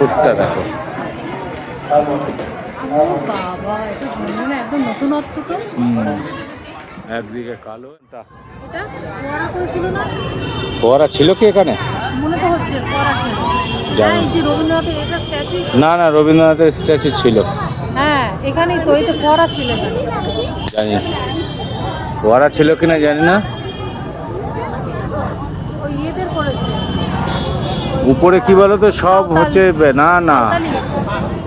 ঠাকুরটা দেখো। বাবা এটা একদম নতুনত্ব তো। হুম। একদিকে কালো। এটা? ফোয়ারা করেছিল না? ফোয়ারা ছিল কি এখানে? তো হচ্ছে ফোয়ারা ছিল। জানি। এই যে রবীন্দ্রনাথের এটা স্ট্যাচু না না রবীন্দ্রনাথের স্ট্যাচু ছিল। হ্যাঁ এখানেই তো এই তো ফোয়ারা ছিল। জানি। না। ফোয়ারা ছিল কিনা জানি না ওই ইয়েদের করেছে উপরে কি বলো তো সব হচ্ছে না না।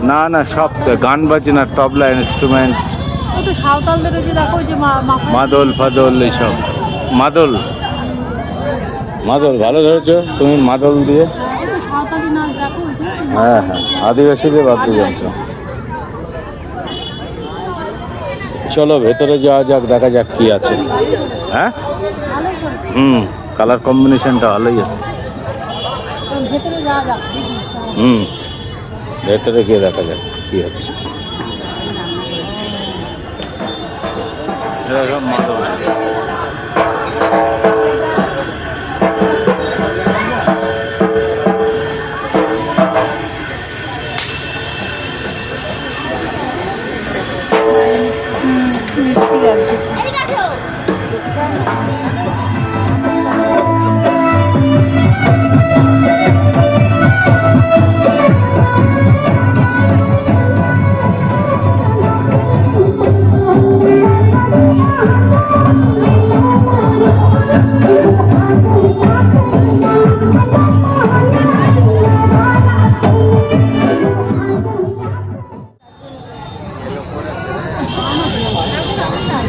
না না সব তো গান বাজনা তবলা ইনস্ট্রুমেন্ট মাদল ফাদল এইসব। মাদল। মাদল ভালো ধরেছো তুমি মাদল দিয়ে? হ্যাঁ হ্যাঁ। আদিবাসীদের বাদ যাচ্ছ চলো ভেতরে যাওয়া যাক দেখা যাক কি আছে। হ্যাঁ? হুম কালার কম্বিনেশনটা ভালোই আছে। ভেতরে যাওয়া যাক হুম ভেতরে গিয়ে দেখা যাক কি হচ্ছে। এরা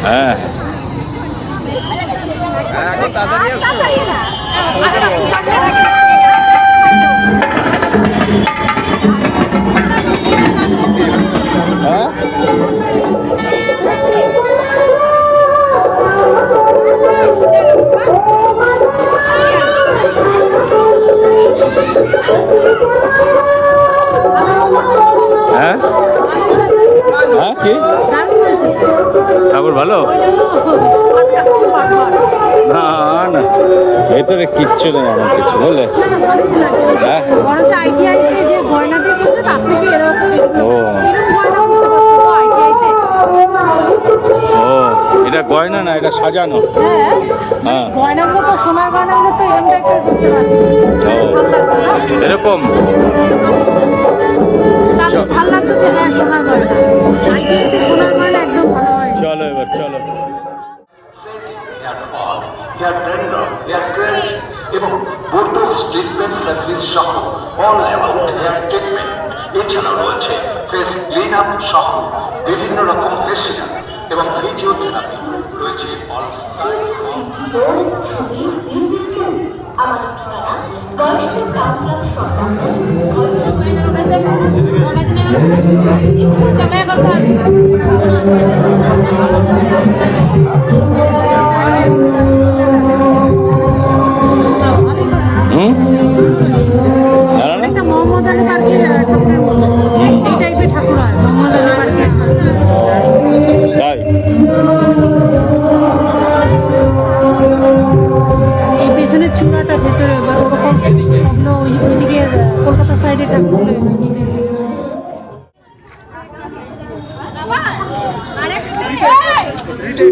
হ্যাঁ হ্যাঁ ভেতরে কিচ্ছু নেই আমার কিছু বুঝলে? হ্যাঁ? যে গয়না দিয়ে করছে তার থেকে এরকম ও। ও এটা গয়না না এটা সাজানো? হ্যাঁ হ্যাঁ। গয়নাগুলো তো সোনার গয়নাগুলো তো এরকম টাইপের করতে পারতো। ও। ভালো লাগতো না? এরকম? সহ বিভিন্ন রকম ফেসিয়াল এবং ফিজিওথেরাপি রয়েছে অল আমাদের ঠিকানা চূড়াটা ভেতরে এবার ওরকম ওগুলো ওই ওইদিকে কলকাতা সাইডে ঠাকুরগুলো এর। এই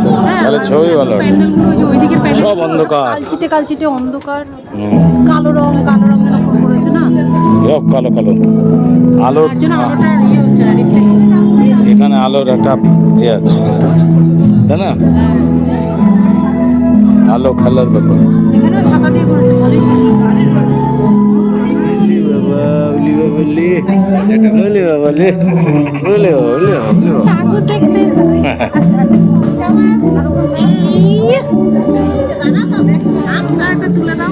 ছবি ভালো। হবে। প্যান্ডেলগুলো ওই যে ওইদিকের প্যান্ডেল সব অন্ধকার। কালচিটে কালচিটে অন্ধকার। কালো রং কালো রঙের ওপর করেছে না? সব কালো কালো। আলোটা ইয়ে হচ্ছে না এখানে আলোর একটা ইয়ে আছে তাই না? আলো খেলার ব্যাপার আছে। এখানেও ছাতা দিয়ে করেছে ভালোই করেছে যেটা বলে বাবা। লে বলে বাবা বলে বাবা বলে বাবা। কাকু দেখতে একটা তুলে দাও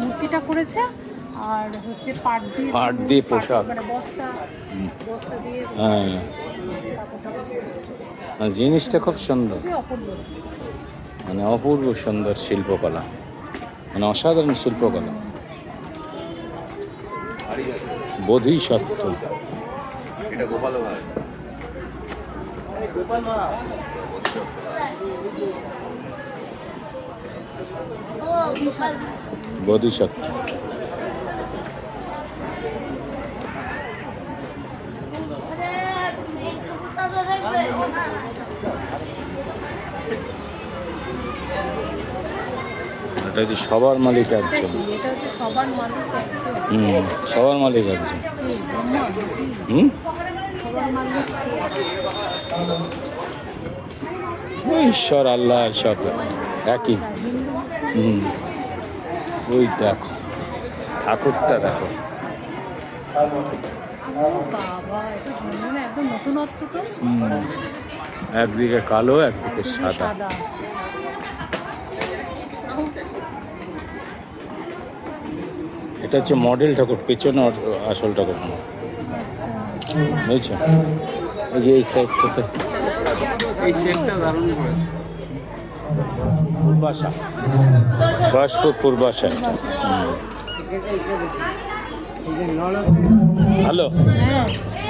মূর্তিটা করেছে আর হচ্ছে পাট দিয়ে পাট দিয়ে পোশাক। মানে বস্তা বস্তা দিয়ে হ্যাঁ। জিনিসটা খুব সুন্দর। মানে অপূর্ব সুন্দর শিল্পকলা। মানে অসাধারণ শিল্পকলা। বোধিসত্ত্ব। বোধিসত্ত্ব এটা হচ্ছে সবার মালিক এটা হচ্ছে সবার মালিক একজন। হুম সবার মালিক একজন? হুম? ঈশ্বর আল্লাহ সব একই। হুম। ওই দেখো ঠাকুরটা দেখো। ও বাবা এটা একদম নতুনত্ব তো। হুম একদিকে কালো একদিকে সাদা। সাদা। এটা হচ্ছে মডেল ঠাকুর পেছনে আসল ঠাকুর। না বুঝছ? এই যে এই সাইডটাতে এই শেডটা দারুণ করেছে। পূর্বাশা। বয়স্ক পূর্বাশা এটা।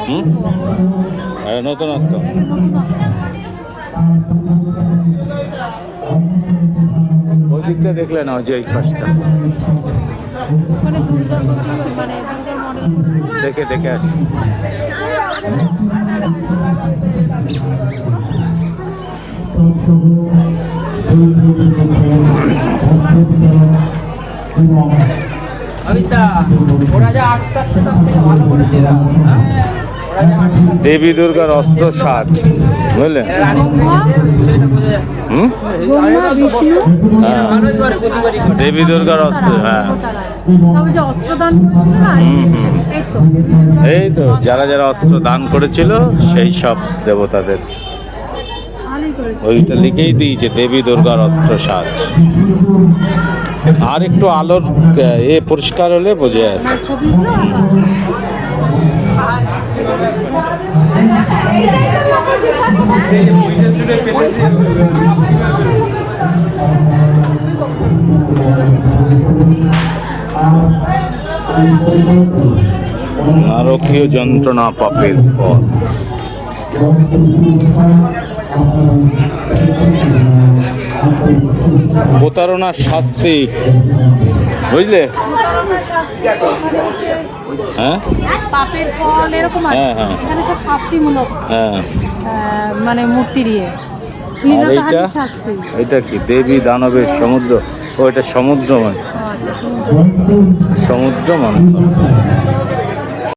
হুম। হ্যাঁ নতুনত্ব। ওই দিকটা দেখলে না ওই যে এই পাশটা। মানে মানে দেখে দেখে আসি। অমিতা ওরা দেবী দুর্গার অস্ত্র সাজ বুঝলেন হ্যাঁ করে। দেবী দুর্গার অস্ত্র হ্যাঁ তবে যে অস্ত্র দান করেছিল না হুম, হুম। এই তো যারা যারা অস্ত্র দান করেছিল সেই সব দেবতাদের। ওইটা লিখেই দিয়েছে দেবী দুর্গার অস্ত্র সাজ। আর একটু আলোর এ পরিষ্কার হলে বোঝা যায়। নারকীয় যন্ত্রণা পাপের ফল। প্রতারণার শাস্তি। বুঝলে? হ্যাঁ? পাপের ফল এরকম হ্যাঁ, হ্যাঁ। এখানে সব শাস্তিমূলক হ্যাঁ। মানে মূর্তি দিয়ে। আর এইটা? এটা কি? দেবী দানবের সমুদ্র? ও এটা সমুদ্র মানে। আচ্ছা সমুদ্র মন্থন